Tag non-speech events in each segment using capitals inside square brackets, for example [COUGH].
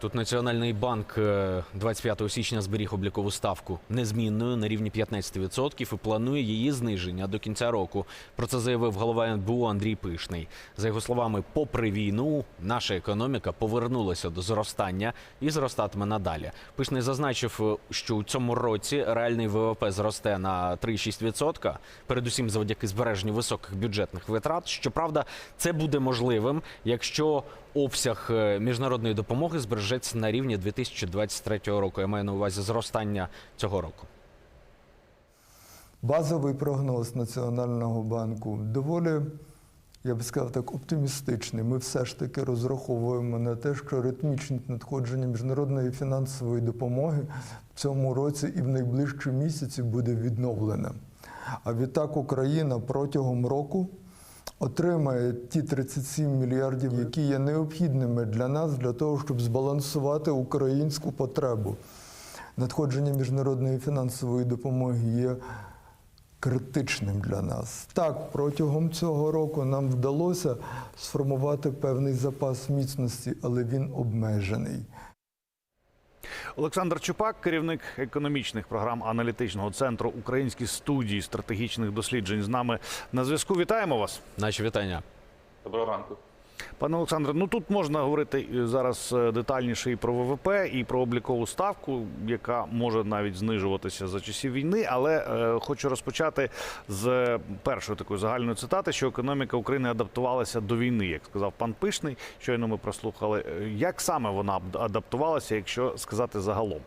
Тут Національний банк е, 25 січня зберіг облікову ставку незмінною на рівні 15% і планує її зниження до кінця року. Про це заявив голова НБУ Андрій Пишний. За його словами, попри війну, наша економіка повернулася до зростання і зростатиме надалі. Пишний зазначив, е, що у цьому році реальний ВВП зросте на 3,6%, передусім завдяки збереженню високих бюджетних витрат. Щоправда, це буде можливим, якщо обсяг е, міжнародної допомоги збережеться на рівні 2023 року. Я маю на увазі зростання цього року. Базовий прогноз Національного банку доволі, я б сказав так, оптимістичний. Ми все ж таки розраховуємо на те, що ритмічне надходження міжнародної фінансової допомоги в цьому році і в найближчі місяці буде відновлене. А відтак Україна протягом року отримає ті 37 мільярдів, які є необхідними для нас, для того, щоб збалансувати українську потребу. Надходження міжнародної фінансової допомоги є критичним для нас. Так, протягом цього року нам вдалося сформувати певний запас міцності, але він обмежений. Олександр Чупак, керівник економічних програм аналітичного центру Українські студії стратегічних досліджень, з нами на зв'язку. Вітаємо вас, Наші вітання. Доброго ранку. Пане Олександре. Ну тут можна говорити е, зараз е, детальніше і про ВВП, і про облікову ставку, яка може навіть знижуватися за часів війни. Але е, хочу розпочати з першої такої загальної цитати, що економіка України адаптувалася до війни, як сказав пан Пишний. Щойно ми прослухали. Е, Як саме вона адаптувалася, якщо сказати загалом?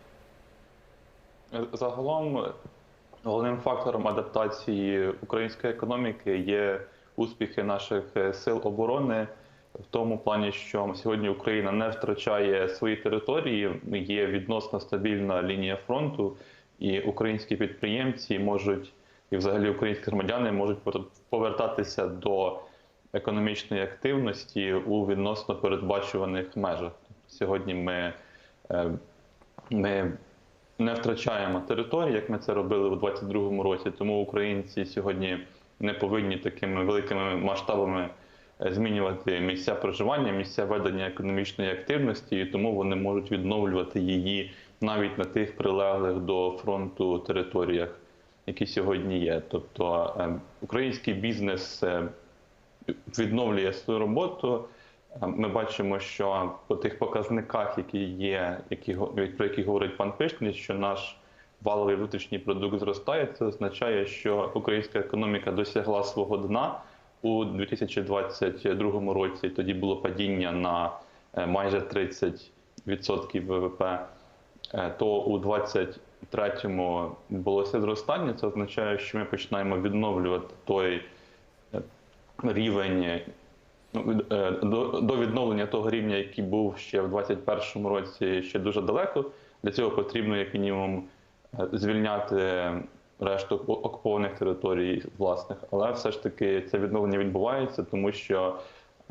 Загалом головним фактором адаптації української економіки є успіхи наших сил оборони в тому плані, що сьогодні Україна не втрачає свої території, є відносно стабільна лінія фронту, і українські підприємці можуть, і взагалі українські громадяни можуть повертатися до економічної активності у відносно передбачуваних межах. Сьогодні ми, е, ми не втрачаємо території, як ми це робили у 2022 році. Тому українці сьогодні не повинні такими великими масштабами змінювати місця проживання, місця ведення економічної активності, і тому вони можуть відновлювати її навіть на тих прилеглих до фронту територіях, які сьогодні є. Тобто е, український бізнес е, відновлює свою роботу. Ми бачимо, що по тих показниках, які є, які про які говорить пан Пишний, що наш валовий внутрішній продукт зростає, це означає, що українська економіка досягла свого дна у 2022 році. Тоді було падіння на е, майже 30% ВВП. Е, То у 2023 булося зростання. Це означає, що ми починаємо відновлювати той е, рівень ну, до, відновлення того рівня, який був ще в 2021 році, ще дуже далеко. Для цього потрібно як мінімум звільняти решту окупованих територій власних. Але все ж таки це відновлення відбувається, тому що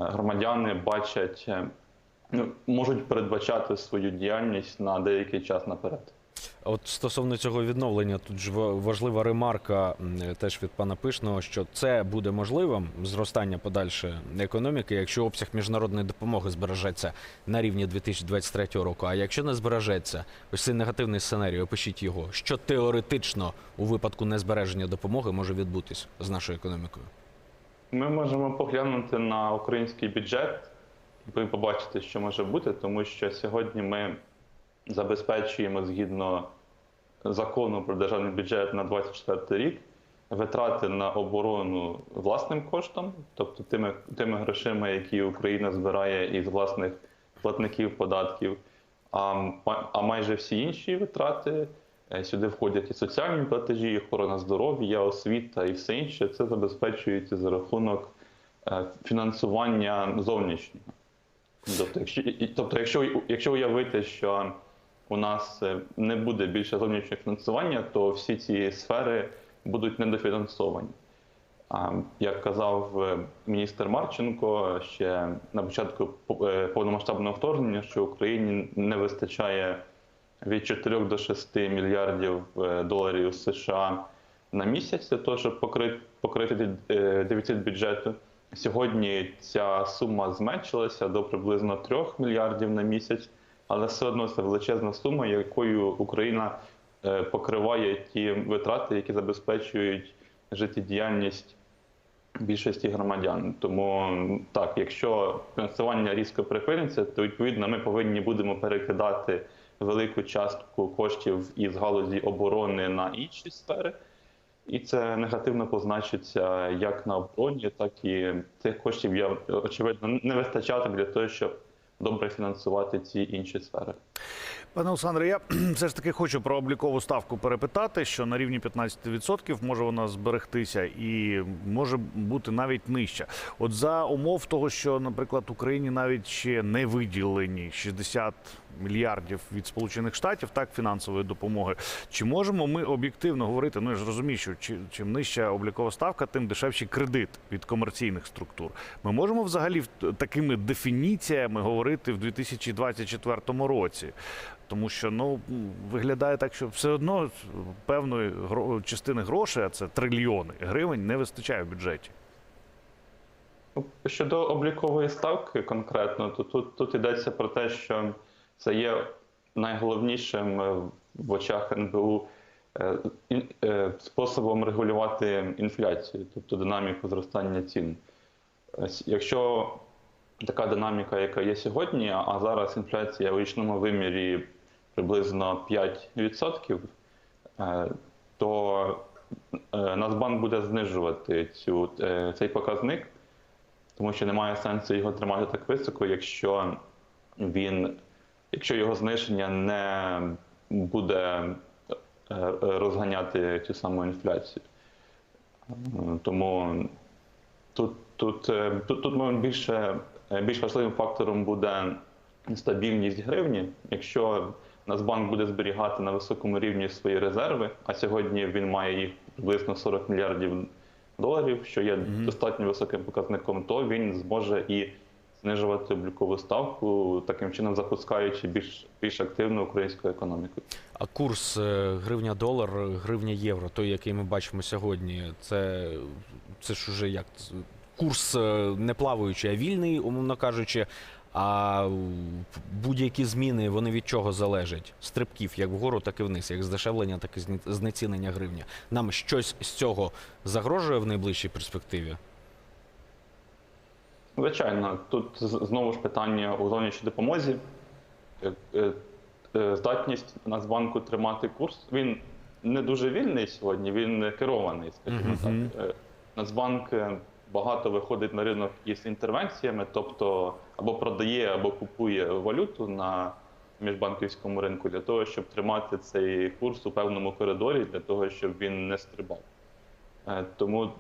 е, громадяни бачать, е, ну, можуть передбачати свою діяльність на деякий час наперед. От стосовно цього відновлення, тут ж важлива ремарка теж від пана Пишного, що це буде можливим зростання подальше економіки, якщо обсяг міжнародної допомоги збережеться на рівні 2023 року. А якщо не збережеться, ось цей негативний сценарій, опишіть його, що теоретично у випадку незбереження допомоги може відбутись з нашою економікою. Ми можемо поглянути на український бюджет і побачити, що може бути, тому що сьогодні ми забезпечуємо згідно закону про державний бюджет на 2024 рік витрати на оборону власним коштом, тобто тими, тими грошима, які Україна збирає із власних платників податків. А, а майже всі інші витрати е, сюди входять і соціальні платежі, і охорона здоров'я, освіта і все інше. Це забезпечується за рахунок е, фінансування зовнішнього. Тобто, якщо, тобто, якщо, якщо уявити, що у нас е, не буде більше зовнішнього фінансування, то всі ці сфери будуть недофінансовані. Як казав е, міністр Марченко ще на початку е, повномасштабного вторгнення, що Україні не вистачає від 4 до 6 мільярдів доларів США на місяць для того, щоб покрити, дефіцит бюджету. Сьогодні ця сума зменшилася до приблизно 3 мільярдів на місяць. Але все одно це величезна сума, якою Україна е, покриває ті витрати, які забезпечують життєдіяльність більшості громадян. Тому так, якщо фінансування різко припиниться, то відповідно ми повинні будемо перекидати велику частку коштів із галузі оборони на інші сфери. І це негативно позначиться як на обороні, так і цих коштів я очевидно не вистачатиме для того, щоб добре фінансувати ці інші сфери. Пане Олександре, я [CLEARS THROAT] все ж таки хочу про облікову ставку перепитати, що на рівні 15% може вона зберегтися і може бути навіть нижча. От за умов того, що, наприклад, Україні навіть ще не виділені 60 мільярдів від Сполучених Штатів, так фінансової допомоги. Чи можемо ми об'єктивно говорити? Ну я ж розумію, що чи- чим нижча облікова ставка, тим дешевший кредит від комерційних структур. Ми можемо взагалі такими дефініціями говорити в 2024 році. Тому що ну виглядає так, що все одно певної частини грошей, а це трильйони гривень, не вистачає в бюджеті. Щодо облікової ставки конкретно, то тут, тут йдеться про те, що це є найголовнішим е, в очах НБУ е, е, способом регулювати інфляцію, тобто динаміку зростання цін. Якщо така динаміка, яка є сьогодні, а зараз інфляція у річному вимірі приблизно 5%, е, то е, Нацбанк буде знижувати цю, е, цей показник тому що немає сенсу його тримати так високо, якщо він, якщо його зниження не буде розганяти цю саму інфляцію. Тому тут, тут, тут, тут мабуть, більше, більш важливим фактором буде стабільність гривні. Якщо Нацбанк буде зберігати на високому рівні свої резерви, а сьогодні він має їх приблизно 40 мільярдів доларів, що є достатньо високим показником, то він зможе і знижувати облікову ставку, таким чином запускаючи більш, більш активну українську економіку. А курс е, гривня-долар, гривня-євро, той, який ми бачимо сьогодні, це, це ж уже як? Курс е, не плаваючий, а вільний, умовно кажучи. А будь-які зміни вони від чого залежать? Стрибків як вгору, так і вниз, як здешевлення, так і знецінення гривня. Нам щось з цього загрожує в найближчій перспективі? Звичайно, тут знову ж питання у зовнішній допомозі. Е, е, Здатність Нацбанку тримати курс. Він не дуже вільний сьогодні, він керований, скажімо так. Нацбанк багато виходить на ринок із інтервенціями, тобто або продає, або купує валюту на міжбанківському ринку для того, щоб тримати цей курс у певному коридорі, для того, щоб він не стрибав. Е, Тому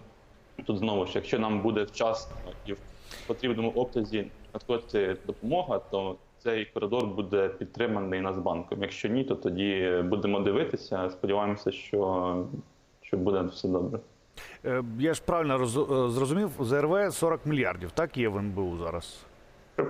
тут знову ж, якщо нам буде вчасно і в потрібному обсязі надходити допомога, то цей коридор буде підтриманий Нацбанком. Якщо ні, то тоді будемо дивитися. Сподіваємося, що, що буде все добре. Е, Я ж правильно роз- е, зрозумів, ЗРВ 40 мільярдів, так є в НБУ зараз.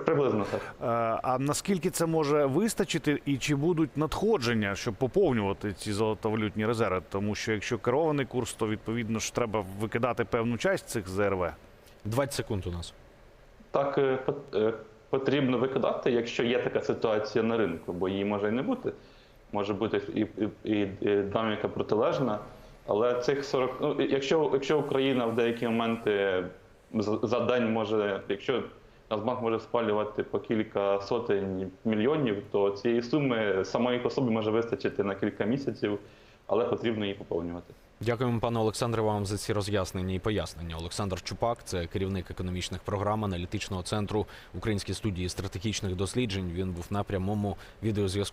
Приблизно так. Е, А наскільки це може вистачити, і чи будуть надходження, щоб поповнювати ці золотовалютні резерви? Тому що якщо керований курс, то відповідно ж треба викидати певну часть цих ЗРВ. 20 секунд у нас. Так пот- потрібно викидати, якщо є така ситуація на ринку, бо її може і не бути. Може бути і, і, і динаміка протилежна. Але цих 40, ну, якщо, якщо Україна в деякі моменти за, день може, якщо Нацбанк може спалювати по кілька сотень мільйонів, то цієї суми самої по собі може вистачити на кілька місяців, але потрібно її поповнювати. Дякуємо, пане Олександре, вам за ці роз'яснення і пояснення. Олександр Чупак, це керівник економічних програм аналітичного центру Української студії стратегічних досліджень. Він був на прямому відеозв'язку.